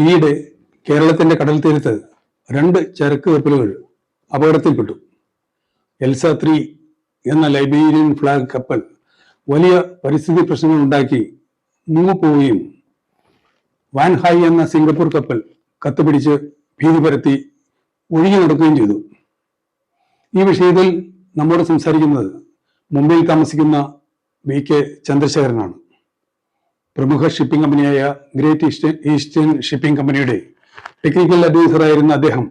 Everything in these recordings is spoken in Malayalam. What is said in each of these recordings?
ഈയിടെ കേരളത്തിന്റെ കടൽ തീരത്ത് രണ്ട് ചരക്ക് കപ്പലുകൾ അപകടത്തിൽപ്പെട്ടു എൽസ ത്രീ എന്ന ലൈബീരിയൻ ഫ്ലാഗ് കപ്പൽ വലിയ പരിസ്ഥിതി പ്രശ്നങ്ങൾ ഉണ്ടാക്കി മുങ്ങിപ്പോവുകയും വാൻഹായ് എന്ന സിംഗപ്പൂർ കപ്പൽ കത്തുപിടിച്ച് ഭീതി പരത്തി ഒഴുകി നടക്കുകയും ചെയ്തു. ഈ വിഷയത്തിൽ നമ്മോട് സംസാരിക്കുന്നത് മുംബൈയിൽ താമസിക്കുന്ന വി കെ ചന്ദ്രശേഖരനാണ്. പ്രമുഖ ഷിപ്പിംഗ് കമ്പനിയായ ഗ്രേറ്റ് ഈസ്റ്റേൺ ഈസ്റ്റേൺ ഷിപ്പിംഗ് കമ്പനിയുടെ ടെക്നിക്കൽ അഡ്വൈസറായിരുന്ന അദ്ദേഹം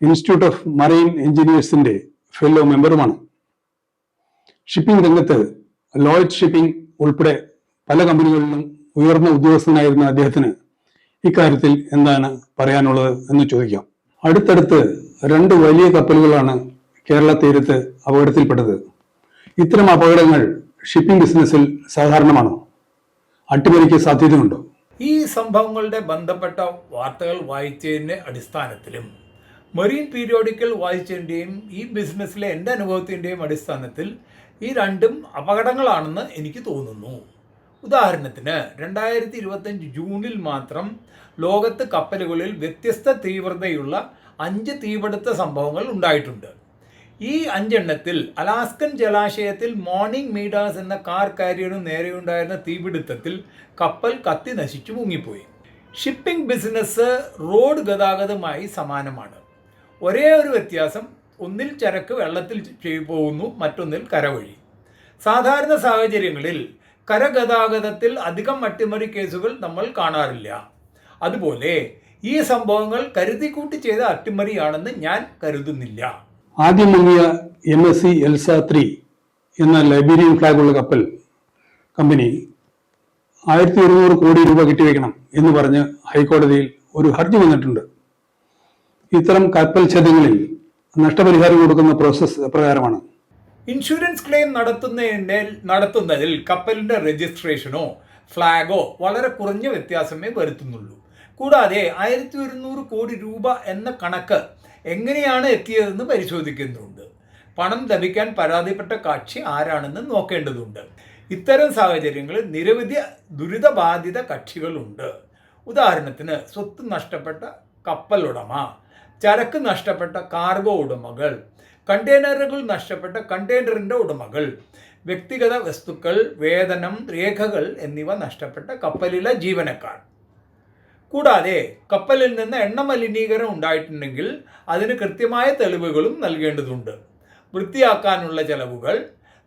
ഇൻസ്റ്റിറ്റ്യൂട്ട് ഓഫ് മറൈൻ എഞ്ചിനീയേഴ്സിന്റെ ഫെല്ലോ മെമ്പറുമാണ് ഷിപ്പിംഗ് രംഗത്ത് ലോയിഡ് ഷിപ്പിംഗ് ഉൾപ്പെടെ പല കമ്പനികളിലും ഉയർന്ന ഉദ്യോഗസ്ഥനായിരുന്ന അദ്ദേഹത്തിന് ഇക്കാര്യത്തിൽ എന്താണ് പറയാനുള്ളത് എന്ന് ചോദിക്കാം. അടുത്തടുത്ത് രണ്ട് വലിയ കപ്പലുകളാണ് കേരള തീരത്ത് അപകടത്തിൽപ്പെട്ടത്. ഇത്തരം അപകടങ്ങൾ ഷിപ്പിംഗ് ബിസിനസ്സിൽ സാധാരണമാണോ. അട്ടിമറിക്ക് സാധ്യതയുണ്ടോ? ഈ സംഭവങ്ങളുടെ ബന്ധപ്പെട്ട വാർത്തകൾ വായിച്ചതിന്റെ അടിസ്ഥാനത്തിലും മെറീൻ പീരിയോഡിക്കൽ വായിച്ചതിന്റെയും ഈ ബിസിനസ്സിലെ എന്റെ അനുഭവത്തിന്റെയും അടിസ്ഥാനത്തിൽ ഈ രണ്ടും അപകടങ്ങളാണെന്ന് എനിക്ക് തോന്നുന്നു. ഉദാഹരണത്തിന് രണ്ടായിരത്തി ഇരുപത്തഞ്ച് ജൂണിൽ മാത്രം ലോകത്ത് കപ്പലുകളിൽ വ്യത്യസ്ത തീവ്രതയുള്ള അഞ്ച് തീപിടുത്ത സംഭവങ്ങൾ ഉണ്ടായിട്ടുണ്ട്. ഈ അഞ്ചെണ്ണത്തിൽ അലാസ്കൻ ജലാശയത്തിൽ മോർണിംഗ് മീഡാസ് എന്ന കാർ കാരിയറിന് നേരെയുണ്ടായിരുന്ന തീപിടുത്തത്തിൽ കപ്പൽ കത്തി നശിച്ചു മുങ്ങിപ്പോയി. ഷിപ്പിംഗ് ബിസിനസ് റോഡ് ഗതാഗതമായി സമാനമാണ്. ഒരേ ഒരു വ്യത്യാസം ഒന്നിൽ ചരക്ക് വെള്ളത്തിൽ പോകുന്നു മറ്റൊന്നിൽ കരവഴി. സാധാരണ സാഹചര്യങ്ങളിൽ കരഗതാഗതത്തിൽ അധികം അട്ടിമറി കേസുകൾ നമ്മൾ കാണാറില്ല. അതുപോലെ ഈ സംഭവങ്ങൾ കരുതിക്കൂട്ടി ചെയ്ത അട്ടിമറിയാണെന്ന് ഞാൻ കരുതുന്നില്ല. ആദ്യം മുങ്ങിയ M S C Elsa three എന്ന ലൈബീരിയൻ ഫ്ലാഗുള്ള കപ്പൽ കമ്പനി ആയിരത്തി ഒരുന്നൂറ് കോടി രൂപ കിട്ടിവെക്കണം എന്ന് പറഞ്ഞ് ഹൈക്കോടതിയിൽ ഒരു ഹർജി വന്നിട്ടുണ്ട്. ഇത്തരം കപ്പൽ ഛേദങ്ങളിൽ നഷ്ടപരിഹാരം കൊടുക്കുന്ന പ്രോസസ് പ്രകാരമാണ് ഇൻഷുറൻസ് ക്ലെയിം നടത്തുന്നതിന്റെ നടത്തുന്നതിൽ കപ്പലിന്റെ രജിസ്ട്രേഷനോ ഫ്ലാഗോ വളരെ കുറഞ്ഞ വ്യത്യാസമേ വരുത്തുന്നുള്ളൂ. കൂടാതെ ആയിരത്തി ഒരുന്നൂറ് കോടി രൂപ എന്ന കണക്ക് എങ്ങനെയാണ് എത്തിയതെന്ന് പരിശോധിക്കുന്നുണ്ട്. പണം ലഭിക്കാൻ പരാതിപ്പെട്ട കക്ഷി ആരാണെന്ന് നോക്കേണ്ടതുണ്ട്. ഇത്തരം സാഹചര്യങ്ങളിൽ നിരവധി ദുരിതബാധിത കക്ഷികളുണ്ട്. ഉദാഹരണത്തിന് സ്വത്ത് നഷ്ടപ്പെട്ട കപ്പൽ ഉടമ ചരക്ക് നഷ്ടപ്പെട്ട കാർഗോ ഉടമകൾ കണ്ടെയ്നറുകൾ നഷ്ടപ്പെട്ട കണ്ടെയ്നറിന്റെ ഉടമകൾ വ്യക്തിഗത വസ്തുക്കൾ വേതനം രേഖകൾ എന്നിവ നഷ്ടപ്പെട്ട കപ്പലിലെ ജീവനക്കാർ. കൂടാതെ കപ്പലിൽ നിന്ന് എണ്ണ മലിനീകരണം ഉണ്ടായിട്ടുണ്ടെങ്കിൽ അതിന് കൃത്യമായ തെളിവുകളും നൽകേണ്ടതുണ്ട്. വൃത്തിയാക്കാനുള്ള ചെലവുകൾ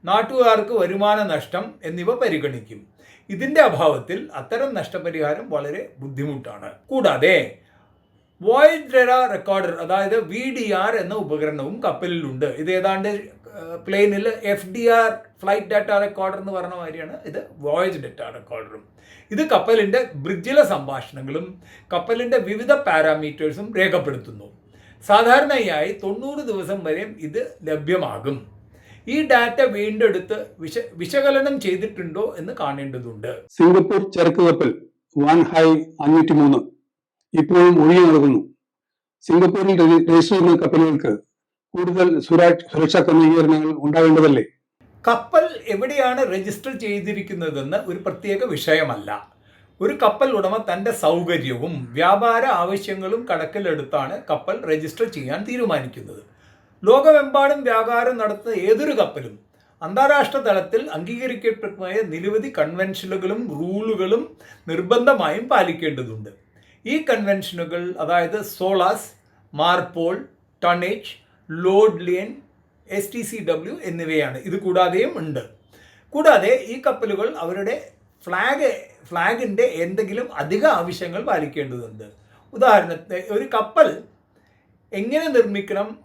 നാട്ടുകാർക്ക് വരുമാന നഷ്ടം എന്നിവ പരിഗണിക്കും. ഇതിന്റെ അഭാവത്തിൽ അത്തരം നഷ്ടപരിഹാരം വളരെ ബുദ്ധിമുട്ടാണ്. കൂടാതെ വോയിഡ് റെഡാർ റെക്കോർഡർ അതായത് വി ഡി ആർ എന്ന ഉപകരണവും കപ്പലിലുണ്ട്. ഇത് ഏതാണ്ട് പ്ലെയിനിൽ F D R flight data recorder എന്ന് പറഞ്ഞ മാതിരിയാണ്. ഇത് വോയേജ് ഡാറ്റ റെക്കോർഡറും. ഇത് കപ്പലിന്റെ ബ്രിഡ്ജിലെ സംഭാഷണങ്ങളും കപ്പലിന്റെ വിവിധ പാരാമീറ്റേഴ്സും രേഖപ്പെടുത്തുന്നു. സാധാരണയായി തൊണ്ണൂറ് ദിവസം വരെയും ഇത് ലഭ്യമാകും. ഈ ഡാറ്റ വീണ്ടെടുത്ത് വിശ വിശകലനം ചെയ്തിട്ടുണ്ടോ എന്ന് കാണേണ്ടതുണ്ട്. സിംഗപ്പൂർ ചരക്ക് കപ്പൽ വാൻ ഹൈ അഞ്ഞൂറ്റി മൂന്ന് ഇപ്പോഴും ഒഴിഞ്ഞു നടക്കുന്നു. സിംഗപ്പൂരിൽ രജി- രജിസ്റ്റർ ചെയ്യുന്ന കപ്പലുകൾക്ക് കൂടുതൽ സുരാ- സുരക്ഷാ ക്രമീകരണങ്ങൾ ഉണ്ടാവേണ്ടതല്ലേ കപ്പൽ എവിടെയാണ് രജിസ്റ്റർ ചെയ്തിരിക്കുന്നതെന്ന് ഒരു പ്രത്യേക വിഷയമല്ല. ഒരു കപ്പൽ ഉടമ തന്റെ സൗകര്യവും വ്യാപാര ആവശ്യങ്ങളും കണക്കിലെടുത്താണ് കപ്പൽ രജിസ്റ്റർ ചെയ്യാൻ തീരുമാനിക്കുന്നത്. ലോകമെമ്പാടും വ്യാപാരം നടത്തുന്ന ഏതൊരു കപ്പലും അന്താരാഷ്ട്ര തലത്തിൽ അംഗീകരിക്കപ്പെട്ടമായ നിരവധി കൺവെൻഷനുകളും റൂളുകളും നിർബന്ധമായും പാലിക്കേണ്ടതുണ്ട്. ഈ കൺവെൻഷനുകൾ അതായത് SOLAS MARPOL tonnage load line S T C W എന്നിവയാണ്. ഇത് കൂടാതെയും ഉണ്ട്. കൂടാതെ ഈ കപ്പലുകൾ അവരുടെ ഫ്ലാഗ് ഫ്ലാഗിന്റെ എന്തെങ്കിലും അധിക ആവശ്യങ്ങൾ പാലിക്കേണ്ടതുണ്ട്. ഉദാഹരണത്തിന് ഒരു കപ്പൽ എങ്ങനെ നിർമ്മിക്കണം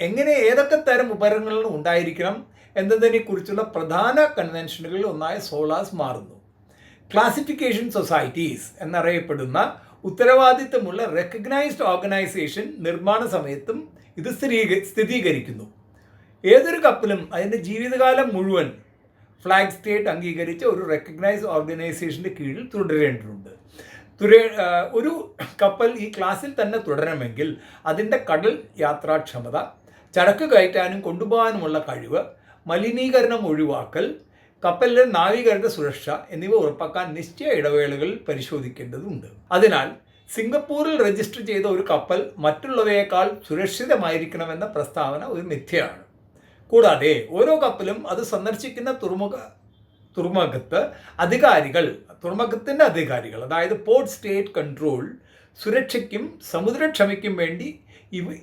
എങ്ങനെ ഏതൊക്കെ തരം ഉപകരണങ്ങൾ ഉണ്ടായിരിക്കണം എന്നതിനെക്കുറിച്ചുള്ള പ്രധാന കൺവെൻഷനുകളിൽ ഒന്നായ സോളാസ് മാറുന്നു. ക്ലാസിഫിക്കേഷൻ സൊസൈറ്റീസ് എന്നറിയപ്പെടുന്ന ഉത്തരവാദിത്തമുള്ള റെക്കഗ്നൈസ്ഡ് ഓർഗനൈസേഷൻ നിർമ്മാണ സമയത്തും ഇത് സ്ഥിരീക സ്ഥിരീകരിക്കുന്നു. ഏതൊരു കപ്പലും അതിന്റെ ജീവിതകാലം മുഴുവൻ ഫ്ലാഗ് സ്റ്റേറ്റ് അംഗീകരിച്ച ഒരു റെക്കഗ്നൈസ് ഓർഗനൈസേഷന്റെ കീഴിൽ തുടരേണ്ടതുണ്ട്. തുരേ ഒരു കപ്പൽ ഈ ക്ലാസ്സിൽ തന്നെ തുടരണമെങ്കിൽ അതിന്റെ കടൽ യാത്രാക്ഷമത ചരക്ക് കയറ്റാനും കൊണ്ടുപോകാനുമുള്ള കഴിവ് മലിനീകരണം ഒഴിവാക്കൽ കപ്പലിലെ നാവികരുടെ സുരക്ഷ എന്നിവ ഉറപ്പാക്കാൻ നിശ്ചയ ഇടവേളകളിൽ പരിശോധിക്കേണ്ടതുണ്ട്. അതിനാൽ സിംഗപ്പൂരിൽ രജിസ്റ്റർ ചെയ്ത ഒരു കപ്പൽ മറ്റുള്ളവയേക്കാൾ സുരക്ഷിതമായിരിക്കണമെന്ന പ്രസ്താവന ഒരു മിഥ്യയാണ്. കൂടാതെ ഓരോ കപ്പലും അത് സന്ദർശിക്കുന്ന തുറമുഖ തുറമുഖത്ത് അധികാരികൾ തുറമുഖത്തിന്റെ അധികാരികൾ അതായത് പോർട്ട് സ്റ്റേറ്റ് കൺട്രോൾ സുരക്ഷയ്ക്കും സമുദ്രക്ഷമയ്ക്കും വേണ്ടി ഇവ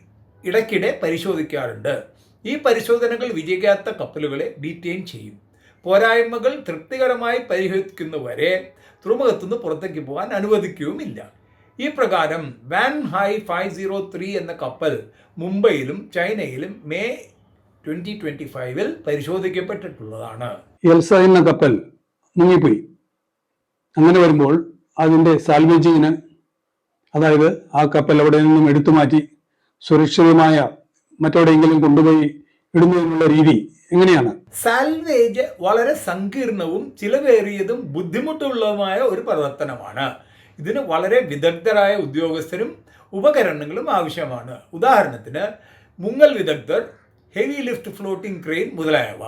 ഇടയ്ക്കിടെ പരിശോധിക്കാറുണ്ട്. ഈ പരിശോധനകൾ വിജയിക്കാത്ത കപ്പലുകളെ ഡീറ്റെയിൻ ചെയ്യും. പോരായ്മകൾ തൃപ്തികരമായി പരിഹരിക്കുന്നവരെ തുറമുഖത്തുനിന്ന് പുറത്തേക്ക് പോകാൻ അനുവദിക്കുകയുമില്ല. ഈ പ്രകാരം Wan Hai five zero three എന്ന കപ്പൽ മുംബൈയിലും ചൈനയിലും മെയ് ട്വന്റി ട്വന്റി ഫൈവിൽ പരിശോധിക്കപ്പെട്ടിട്ടുള്ളതാണ്. എൽസ എന്ന കപ്പൽ മുങ്ങിപ്പോയി. അങ്ങനെ വരുമ്പോൾ അതിന്റെ സാൽവേജിങ്ങിന് അതായത് ആ കപ്പൽ അവിടെ നിന്നും എടുത്തു മാറ്റി സുരക്ഷിതമായ മറ്റെവിടെയെങ്കിലും കൊണ്ടുപോയി ഇടുന്നതിനുള്ള രീതി എങ്ങനെയാണ്? സാൽവേജ് വളരെ സങ്കീർണവും ചിലവേറിയതും ബുദ്ധിമുട്ടുള്ളതുമായ ഒരു പ്രവർത്തനമാണ്. ഇതിന് വളരെ വിദഗ്ധരായ ഉദ്യോഗസ്ഥരും ഉപകരണങ്ങളും ആവശ്യമാണ്. ഉദാഹരണത്തിന് മുങ്ങൽ വിദഗ്ധർ ഹെവി ലിഫ്റ്റ് ഫ്ലോട്ടിംഗ് ക്രെയിൻ മുതലായവ.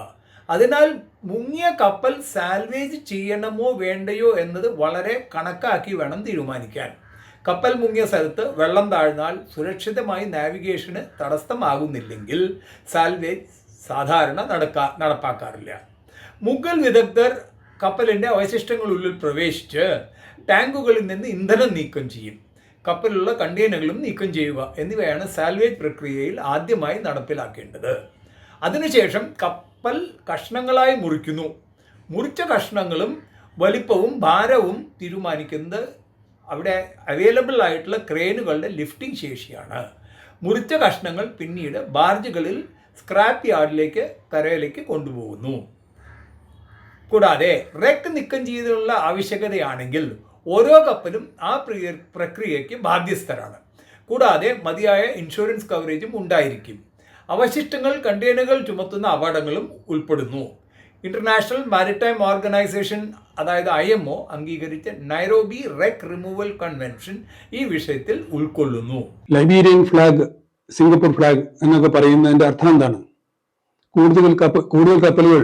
അതിനാൽ മുങ്ങിയ കപ്പൽ സാൽവേജ് ചെയ്യണമോ വേണ്ടയോ എന്നത് വളരെ കണക്കാക്കി വേണം തീരുമാനിക്കാൻ. കപ്പൽ മുങ്ങിയ സ്ഥലത്ത് വെള്ളം താഴ്ന്നാൽ സുരക്ഷിതമായി നാവിഗേഷന് തടസ്സമാകുന്നില്ലെങ്കിൽ സാൽവേജ് സാധാരണ നടക്കാ നടപ്പാക്കാറില്ല. മുഗൾ വിദഗ്ധർ കപ്പലിന്റെ അവശിഷ്ടങ്ങളുള്ളിൽ പ്രവേശിച്ച് ടാങ്കുകളിൽ നിന്ന് ഇന്ധനം നീക്കം ചെയ്യും. കപ്പലിലുള്ള കണ്ടെയ്നറുകളും നീക്കം ചെയ്യുക എന്നിവയാണ് സാൽവേജ് പ്രക്രിയയിൽ ആദ്യമായി നടപ്പിലാക്കേണ്ടത്. അതിനുശേഷം കപ്പൽ കഷ്ണങ്ങളായി മുറിക്കുന്നു. മുറിച്ച കഷ്ണങ്ങളും വലിപ്പവും ഭാരവും തീരുമാനിക്കുന്നത് അവിടെ അവൈലബിൾ ആയിട്ടുള്ള ക്രെയിനുകളുടെ ലിഫ്റ്റിംഗ് ശേഷിയാണ്. മുറിച്ച കഷ്ണങ്ങൾ പിന്നീട് ബാർജുകളിൽ സ്ക്രാപ്പ് യാർഡിലേക്ക് കരയിലേക്ക് കൊണ്ടുപോകുന്നു. കൂടാതെ റെക്ക് നീക്കം ചെയ്തുള്ള ആവശ്യകതയാണെങ്കിൽ ഓരോ കപ്പലും ആ പ്രക്രിയയ്ക്ക് ബാധ്യസ്ഥരാണ്. കൂടാതെ മതിയായ ഇൻഷുറൻസ് കവറേജും ഉണ്ടായിരിക്കും. അവശിഷ്ടങ്ങൾ കണ്ടെയ്നറുകൾ ചുമത്തുന്ന അപകടങ്ങളും ഉൾപ്പെടുന്നു. ഇന്റർനാഷണൽ മാരിടൈം ഓർഗനൈസേഷൻ അതായത് ഐ എം ഒ അംഗീകരിച്ച നൈറോബി റെക് റിമൂവൽ കൺവെൻഷൻ ഈ വിഷയത്തിൽ ഉൾക്കൊള്ളുന്നു. ലൈബീരിയൻ ഫ്ലാഗ് സിംഗപ്പൂർ ഫ്ലാഗ് എന്നൊക്കെ പറയുന്നതിന്റെ അർത്ഥം എന്താണ്? കൂടുതൽ കപ്പ കൂടുതൽ കപ്പലുകൾ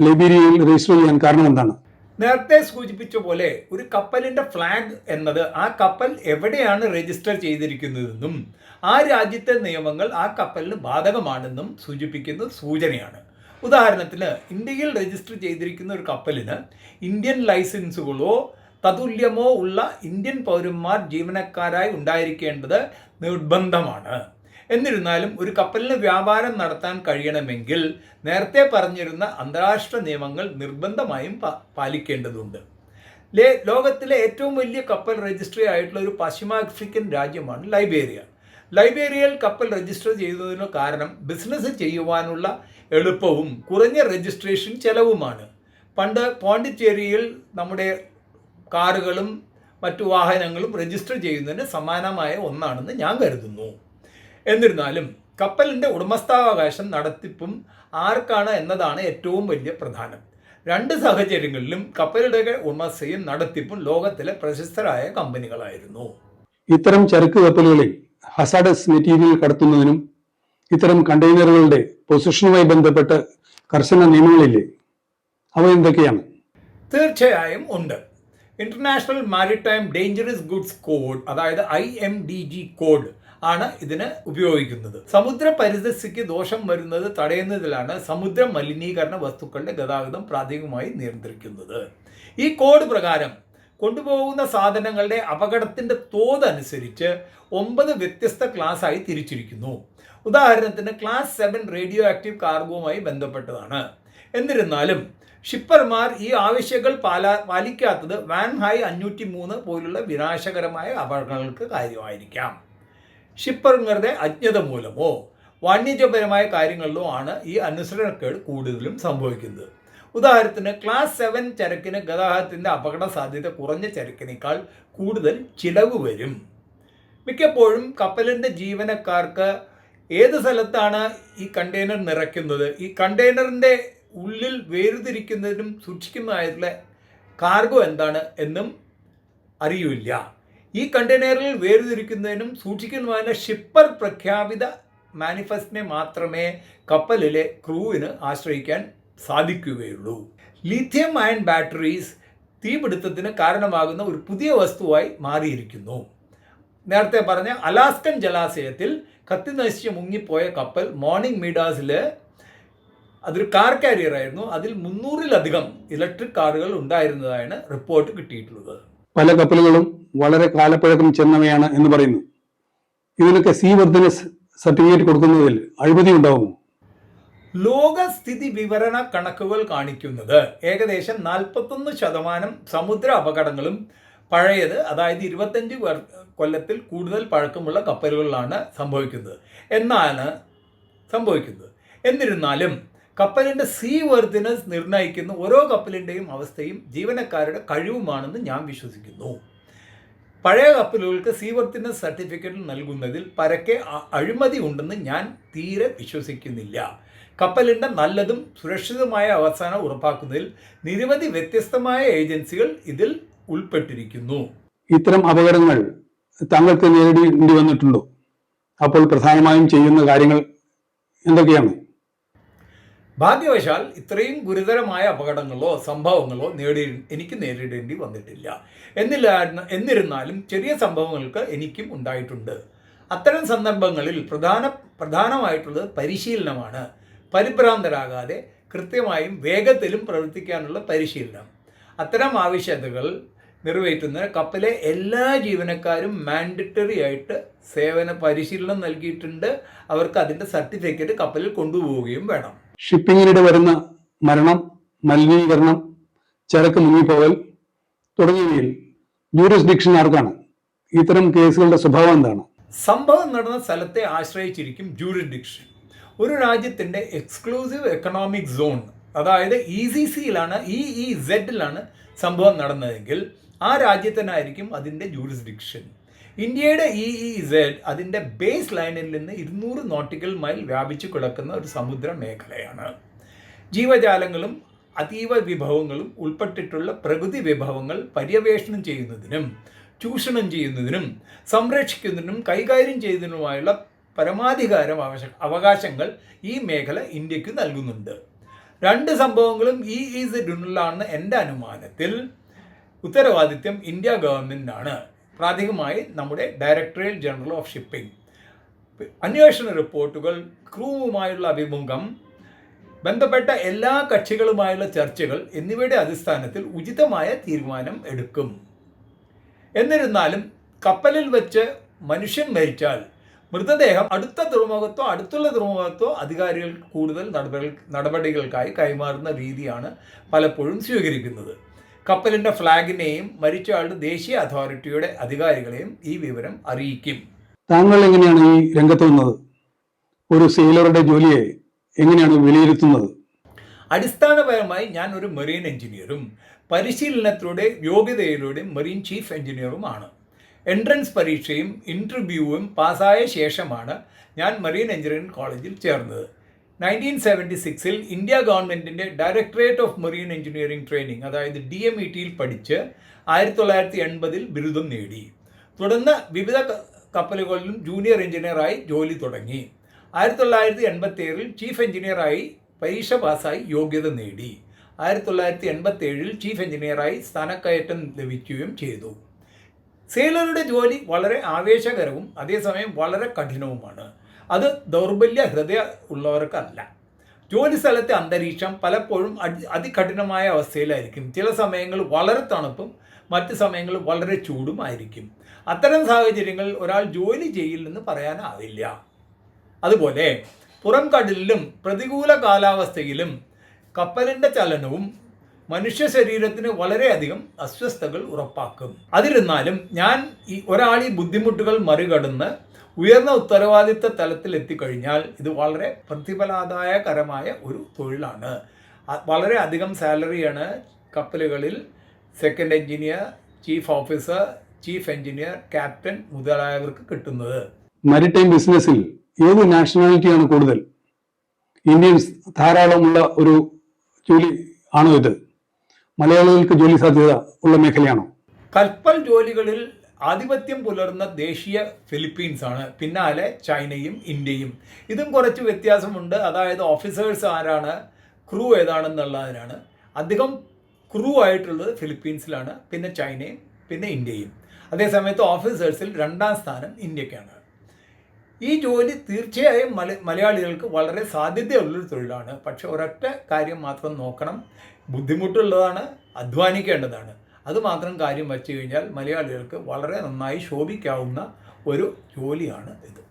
ലൈബീരിയയിൽ രജിസ്റ്റർ ചെയ്യാൻ കാരണം എന്താണ്? നേരത്തെ സൂചിപ്പിച്ച പോലെ ഒരു കപ്പലിന്റെ ഫ്ലാഗ് എന്നത് ആ കപ്പൽ എവിടെയാണ് രജിസ്റ്റർ ചെയ്തിരിക്കുന്നതെന്നും ആ രാജ്യത്തെ നിയമങ്ങൾ ആ കപ്പലിന് ബാധകമാണെന്നും സൂചിപ്പിക്കുന്ന സൂചനയാണ്. ഉദാഹരണത്തിന് ഇന്ത്യയിൽ രജിസ്റ്റർ ചെയ്തിരിക്കുന്ന ഒരു കപ്പലിന് ഇന്ത്യൻ ലൈസൻസുകളോ തതുല്യമോ ഉള്ള ഇന്ത്യൻ പൗരന്മാർ ജീവനക്കാരായി ഉണ്ടായിരിക്കേണ്ടത് നിർബന്ധമാണ്. എന്നിരുന്നാലും ഒരു കപ്പലിന് വ്യാപാരം നടത്താൻ കഴിയണമെങ്കിൽ നേരത്തെ പറഞ്ഞിരുന്ന അന്താരാഷ്ട്ര നിയമങ്ങൾ നിർബന്ധമായും പാലിക്കേണ്ടതുണ്ട്. ലേ ലോകത്തിലെ ഏറ്റവും വലിയ കപ്പൽ രജിസ്ട്രി ആയിട്ടുള്ള ഒരു പശ്ചിമാഫ്രിക്കൻ രാജ്യമാണ് ലൈബേറിയ ലൈബേറിയയിൽ കപ്പൽ രജിസ്റ്റർ ചെയ്തതിന് കാരണം ബിസിനസ് ചെയ്യുവാനുള്ള എളുപ്പവും കുറഞ്ഞ രജിസ്ട്രേഷൻ ചെലവുമാണ്. പണ്ട് പോണ്ടിച്ചേരിയിൽ നമ്മുടെ കാറുകളും മറ്റു വാഹനങ്ങളും രജിസ്റ്റർ ചെയ്യുന്നതിന് സമാനമായ ഒന്നാണെന്ന് ഞാൻ കരുതുന്നു. എന്നിരുന്നാലും കപ്പലിന്റെ ഉടമസ്ഥാവകാശം നടത്തിപ്പും ആർക്കാണ് എന്നതാണ് ഏറ്റവും വലിയ പ്രധാനം. രണ്ട് സാഹചര്യങ്ങളിലും കപ്പലുടെ ഉടമസ്ഥയും നടത്തിപ്പും ലോകത്തിലെ പ്രശസ്തരായ കമ്പനികളായിരുന്നു. ഇത്തരം ചരക്ക് കപ്പലുകളിൽ ഹസാഡസ് മെറ്റീരിയൽ കടത്തുന്നതിനും ഇത്തരം കണ്ടെയ്നറുകളുടെ പൊസിഷനുമായി ബന്ധപ്പെട്ട് കർശന നിയമങ്ങളില്ലേ? അവ എന്തൊക്കെയാണ്? തീർച്ചയായും ഉണ്ട്. International maritime dangerous goods code അതായത് I M D G code ആണ് ഇതിന് ഉപയോഗിക്കുന്നത്. സമുദ്ര പരിസ്ഥിതിക്ക് ദോഷം വരുന്നത് തടയുന്നതിലാണ് സമുദ്ര മലിനീകരണ വസ്തുക്കളുടെ ഗതാഗതം പ്രാഥമികമായി നിയന്ത്രിക്കുന്നത്. ഈ കോഡ് പ്രകാരം കൊണ്ടുപോകുന്ന സാധനങ്ങളുടെ അപകടത്തിന്റെ തോത് അനുസരിച്ച് ഒമ്പത് വ്യത്യസ്ത ക്ലാസ് ആയി തിരിച്ചിരിക്കുന്നു. ഉദാഹരണത്തിന് ക്ലാസ് സെവൻ റേഡിയോ ആക്റ്റീവ് കാർഗോവുമായി ബന്ധപ്പെട്ടതാണ്. എന്നിരുന്നാലും ഷിപ്പർമാർ ഈ ആവശ്യങ്ങൾ പാലാ പാലിക്കാത്തത് വാൻ ഹൈ അഞ്ഞൂറ്റി മൂന്ന് പോലുള്ള വിനാശകരമായ അപകടങ്ങൾക്ക് കാര്യമായിരിക്കാം. ഷിപ്പർമാരുടെ അജ്ഞത മൂലമോ വാണിജ്യപരമായ കാര്യങ്ങളിലോ ആണ് ഈ അനുസരണക്കേട് കൂടുതലും സംഭവിക്കുന്നത്. ഉദാഹരണത്തിന് ക്ലാസ് സെവൻ ചരക്കിന് ഗതാഗതത്തിന്റെ അപകട സാധ്യത കുറഞ്ഞ ചരക്കിനേക്കാൾ കൂടുതൽ ചിലവ് വരും. മിക്കപ്പോഴും കപ്പലിന്റെ ജീവനക്കാർക്ക് ഏത് സ്ഥലത്താണ് ഈ കണ്ടെയ്നർ നിറയ്ക്കുന്നത്? ഈ കണ്ടെയ്നറിന്റെ ഉള്ളിൽ വേർതിരിക്കുന്നതിനും സൂക്ഷിക്കുന്നതായിട്ടുള്ള കാർഗോ എന്താണ് എന്നും അറിയില്ല. ഈ കണ്ടെയ്നറിൽ വേർതിരിക്കുന്നതിനും സൂക്ഷിക്കുന്നതിന് ഷിപ്പർ പ്രഖ്യാപിത മാനിഫെസ്റ്റിനെ മാത്രമേ കപ്പലിലെ ക്രൂവിന് ആശ്രയിക്കാൻ സാധിക്കുകയുള്ളൂ. ലിഥിയം അയൺ ബാറ്ററീസ് തീപിടുത്തത്തിന് കാരണമാകുന്ന ഒരു പുതിയ വസ്തുവായി മാറിയിരിക്കുന്നു. നേരത്തെ പറഞ്ഞ അലാസ്കൻ ജലാശയത്തിൽ കത്തി നശിച്ച് മുങ്ങിപ്പോയ കപ്പൽ മോർണിംഗ് മീഡാസിൽ അതൊരു കാർ കാരിയർ ആയിരുന്നു അതിൽ മുന്നൂറിലധികം ഇലക്ട്രിക് കാറുകൾ ഉണ്ടായിരുന്നതാണ് റിപ്പോർട്ട് കിട്ടിയിട്ടുള്ളത്. പല കപ്പലുകളും വളരെ കാലപ്പഴക്കം ചെന്നവയാണ് എന്ന് പറയുന്നു. ഇതിനൊക്കെ സീ വർദ്ധനസ് സർട്ടിഫിക്കറ്റ് കൊടുക്കുന്നതിൽ അഴിമതി ഉണ്ടാവുമോ? ലോക സ്ഥിതി വിവരണ കണക്കുകൾ കാണിക്കുന്നത് ഏകദേശം നാൽപ്പത്തൊന്ന് ശതമാനം സമുദ്ര അപകടങ്ങളും പഴയത് അതായത് ഇരുപത്തഞ്ച് കൊല്ലത്തിൽ കൂടുതൽ പഴക്കമുള്ള കപ്പലുകളിലാണ് സംഭവിക്കുന്നത്. എന്നാണ് സംഭവിക്കുന്നത്. എന്നിരുന്നാലും കപ്പലിന്റെ സീ വർത്തിനസ് നിർണയിക്കുന്ന. ഓരോ കപ്പലിന്റെയും അവസ്ഥയും ജീവനക്കാരുടെ കഴിവുമാണെന്ന് ഞാൻ വിശ്വസിക്കുന്നു. പഴയ കപ്പലുകൾക്ക് സീ വർത്തിനസ് സർട്ടിഫിക്കറ്റ് നൽകുന്നതിൽ പരക്കെ അഴിമതി ഉണ്ടെന്ന് ഞാൻ തീരെ വിശ്വസിക്കുന്നില്ല. കപ്പലിന്റെ നല്ലതും സുരക്ഷിതമായ അവസാനം ഉറപ്പാക്കുന്നതിൽ നിരവധി വ്യത്യസ്തമായ ഏജൻസികൾ ഇതിൽ ഉൾപ്പെട്ടിരിക്കുന്നു. ഇത്തരം അപകടങ്ങൾ താങ്കൾക്ക് നേരിടേണ്ടി വന്നിട്ടുണ്ടോ? അപ്പോൾ പ്രധാനമായും ചെയ്യുന്ന കാര്യങ്ങൾ എന്തൊക്കെയാണ്? ഭാഗ്യവശാൽ ഇത്രയും ഗുരുതരമായ അപകടങ്ങളോ സംഭവങ്ങളോ നേടി എനിക്ക് നേരിടേണ്ടി വന്നിട്ടില്ല. എന്നില്ല എന്നിരുന്നാലും ചെറിയ സംഭവങ്ങൾക്ക് എനിക്കും ഉണ്ടായിട്ടുണ്ട്. അത്തരം സന്ദർഭങ്ങളിൽ പ്രധാന പ്രധാനമായിട്ടുള്ളത് പരിശീലനമാണ്. പരിഭ്രാന്തരാകാതെ കൃത്യമായും വേഗത്തിലും പ്രവർത്തിക്കാനുള്ള പരിശീലനം. അത്തരം ആവശ്യകതകൾ നിറവേറ്റുന്ന കപ്പലെ എല്ലാ ജീവനക്കാരും മാൻഡറ്ററി ആയിട്ട് സേവന പരിശീലനം നൽകിയിട്ടുണ്ട്. അവർക്ക് അതിന്റെ സർട്ടിഫിക്കറ്റ് കപ്പലിൽ കൊണ്ടുപോവുകയും വേണം. ഷിപ്പിങ്ങിനിടെ വരുന്ന മരണം മലിനീകരണം ചരക്ക് മുങ്ങിപ്പോകൽ തുടങ്ങിയവയിൽ ജൂറിസ്ഡിക്ഷൻ ആർക്കാണ് ഇത്തരം കേസുകളുടെ സ്വഭാവം എന്താണ്? സംഭവം നടന്ന സ്ഥലത്തെ ആശ്രയിച്ചിരിക്കും ജൂറിഡിക്ഷൻ ഒരു രാജ്യത്തിന്റെ എക്സ്ക്ലൂസീവ് എക്കണോമിക് സോൺ അതായത് ഇ സി സിയിലാണ് ഇ ഇ സെഡിലാണ് സംഭവം നടന്നതെങ്കിൽ ആ രാജ്യത്തിനായിരിക്കും അതിന്റെ ജൂറിസ്ഡിക്ഷൻ ഇന്ത്യയുടെ ഇ ഇ സെഡ് അതിന്റെ ബേസ് ലൈനിൽ നിന്ന് ഇരുന്നൂറ് നോട്ടിക്കൽ മൈൽ വ്യാപിച്ചു കിടക്കുന്ന ഒരു സമുദ്ര മേഖലയാണ്. ജീവജാലങ്ങളും അതീവ വിഭവങ്ങളും ഉൾപ്പെട്ടിട്ടുള്ള പ്രകൃതി വിഭവങ്ങൾ പര്യവേഷണം ചെയ്യുന്നതിനും ചൂഷണം ചെയ്യുന്നതിനും സംരക്ഷിക്കുന്നതിനും കൈകാര്യം ചെയ്യുന്നതിനുമായുള്ള പരമാധികാരം അവകാശ അവകാശങ്ങൾ ഈ മേഖല ഇന്ത്യയ്ക്ക് നൽകുന്നുണ്ട്. രണ്ട് സംഭവങ്ങളും ഈ ഈസിഡുള്ളാണെന്ന് എന്റെ അനുമാനത്തിൽ. ഉത്തരവാദിത്യം ഇന്ത്യ ഗവൺമെന്റിനാണ് പ്രാഥമികമായി നമ്മുടെ ഡയറക്ടറേറ്റ് ജനറൽ ഓഫ് ഷിപ്പിംഗ്. അന്വേഷണ റിപ്പോർട്ടുകൾ ക്രൂവുമായുള്ള അഭിമുഖം ബന്ധപ്പെട്ട എല്ലാ കക്ഷികളുമായുള്ള ചർച്ചകൾ എന്നിവയുടെ അടിസ്ഥാനത്തിൽ ഉചിതമായ തീരുമാനം എടുക്കും. എന്നിരുന്നാലും കപ്പലിൽ വെച്ച് മനുഷ്യൻ മരിച്ചാൽ മൃതദേഹം അടുത്ത തുറമുഖത്തോ അടുത്തുള്ള തുറമുഖത്തോ അധികാരികൾ കൂടുതൽ നടപടി നടപടികൾക്കായി കൈമാറുന്ന രീതിയാണ് പലപ്പോഴും സ്വീകരിക്കുന്നത്. കപ്പലിന്റെ ഫ്ളാഗിനെയും മരിച്ച ആളുടെ ദേശീയ അതോറിറ്റിയുടെ അധികാരികളെയും ഈ വിവരം അറിയിക്കും. താങ്കൾ എങ്ങനെയാണ് ഈ രംഗത്ത് വന്നത്? ഒരു സെയിലറുടെ ജോലിയെ എങ്ങനെയാണ് വിലയിരുത്തുന്നത്? അടിസ്ഥാനപരമായി ഞാൻ ഒരു മെറീൻ എഞ്ചിനീയറും പരിശീലനത്തിലൂടെ യോഗ്യതയിലൂടെ മെറീൻ ചീഫ് എഞ്ചിനീയറുമാണ് എൻട്രൻസ് പരീക്ഷയും ഇന്റർവ്യൂവും പാസ്സായ ശേഷമാണ് ഞാൻ മെറീൻ എഞ്ചിനീയറിംഗ് കോളേജിൽ ചേർന്നത്. നയന്റീൻ സെവന്റി സിക്സിൽ ഇന്ത്യ ഗവൺമെന്റിന്റെ directorate of marine engineering training അതായത് ഡി എം ഇ ടിയിൽ പഠിച്ച് ആയിരത്തി തൊള്ളായിരത്തി എൺപതിൽ ബിരുദം നേടി. തുടർന്ന് വിവിധ കപ്പലുകളിലും ജൂനിയർ എഞ്ചിനീയറായി ജോലി തുടങ്ങി. ആയിരത്തി തൊള്ളായിരത്തി എൺപത്തി ഏഴിൽ ചീഫ് എഞ്ചിനീയറായി പരീക്ഷ പാസ്സായി യോഗ്യത നേടി. ആയിരത്തി തൊള്ളായിരത്തി എൺപത്തി ഏഴിൽ ചീഫ് എഞ്ചിനീയറായി സ്ഥാനക്കയറ്റം ലഭിക്കുകയും ചെയ്തു. സെയിലറുടെ ജോലി വളരെ ആവേശകരവും അതേസമയം വളരെ കഠിനവുമാണ്. അത് ദൗർബല്യ ഹൃദയ ഉള്ളവർക്കല്ല. ജോലി സ്ഥലത്തെ അന്തരീക്ഷം പലപ്പോഴും അതികഠിനമായ അവസ്ഥയിലായിരിക്കും. ചില സമയങ്ങൾ വളരെ തണുപ്പും മറ്റ് സമയങ്ങളിൽ വളരെ ചൂടും ആയിരിക്കും. അത്തരം സാഹചര്യങ്ങളിൽ ഒരാൾ ജോലി ചെയ്യില്ലെന്ന് പറയാനാവില്ല. അതുപോലെ പുറം കടലിലും പ്രതികൂല കാലാവസ്ഥയിലും കപ്പലിന്റെ ചലനവും മനുഷ്യ ശരീരത്തിന് വളരെയധികം അസ്വസ്ഥതകൾ ഉറപ്പാക്കും. അതിരുന്നാലും ഞാൻ ഈ ഒരാൾ ഈ ബുദ്ധിമുട്ടുകൾ മറികടന്ന് ഉയർന്ന ഉത്തരവാദിത്ത തലത്തിൽ എത്തിക്കഴിഞ്ഞാൽ ഇത് വളരെ പ്രതിഫലാദായകരമായ ഒരു തൊഴിലാണ്. വളരെ അധികം സാലറിയാണ് കപ്പലുകളിൽ second engineer chief officer chief engineer captain മുതലായവർക്ക് കിട്ടുന്നത്. മരിടൈം ബിസിനസ്സിൽ ഏത് നാഷണാലിറ്റിയാണ് കൂടുതൽ? ഇന്ത്യൻസ് ധാരാളമുള്ള ഒരു ജോലി ആണോ ഇത്? മലയാളികൾക്ക് ജോലി സാധ്യത ഉള്ള മേഖലയാണോ? കൽപ്പൽ ജോലികളിൽ ആധിപത്യം പുലർന്ന ദേശീയ ഫിലിപ്പീൻസ് ആണ് പിന്നാലെ ചൈനയും ഇന്ത്യയും. ഇതും കുറച്ച് വ്യത്യാസമുണ്ട്. അതായത് ഓഫീസേഴ്സ് ആരാണ്? ക്രൂ ഏതാണെന്നുള്ളതിനാണ്. അധികം ക്രൂ ആയിട്ടുള്ളത് ഫിലിപ്പീൻസിലാണ് പിന്നെ ചൈനയും പിന്നെ ഇന്ത്യയും. അതേസമയത്ത് ഓഫീസേഴ്സിൽ രണ്ടാം സ്ഥാനം ഇന്ത്യക്കാണ്. ഈ ജോലി തീർച്ചയായും മല മലയാളികൾക്ക് വളരെ സാധ്യതയുള്ളൊരു തൊഴിലാണ്. പക്ഷെ ഒരൊറ്റ കാര്യം മാത്രം നോക്കണം. ബുദ്ധിമുട്ടുള്ളതാണ് അധ്വാനിക്കേണ്ടതാണ്. അത് മാത്രം കാര്യം വച്ചു കഴിഞ്ഞാൽ മലയാളികൾക്ക് വളരെ നന്നായി ശോഭിക്കാവുന്ന ഒരു ജോലിയാണ് ഇത്.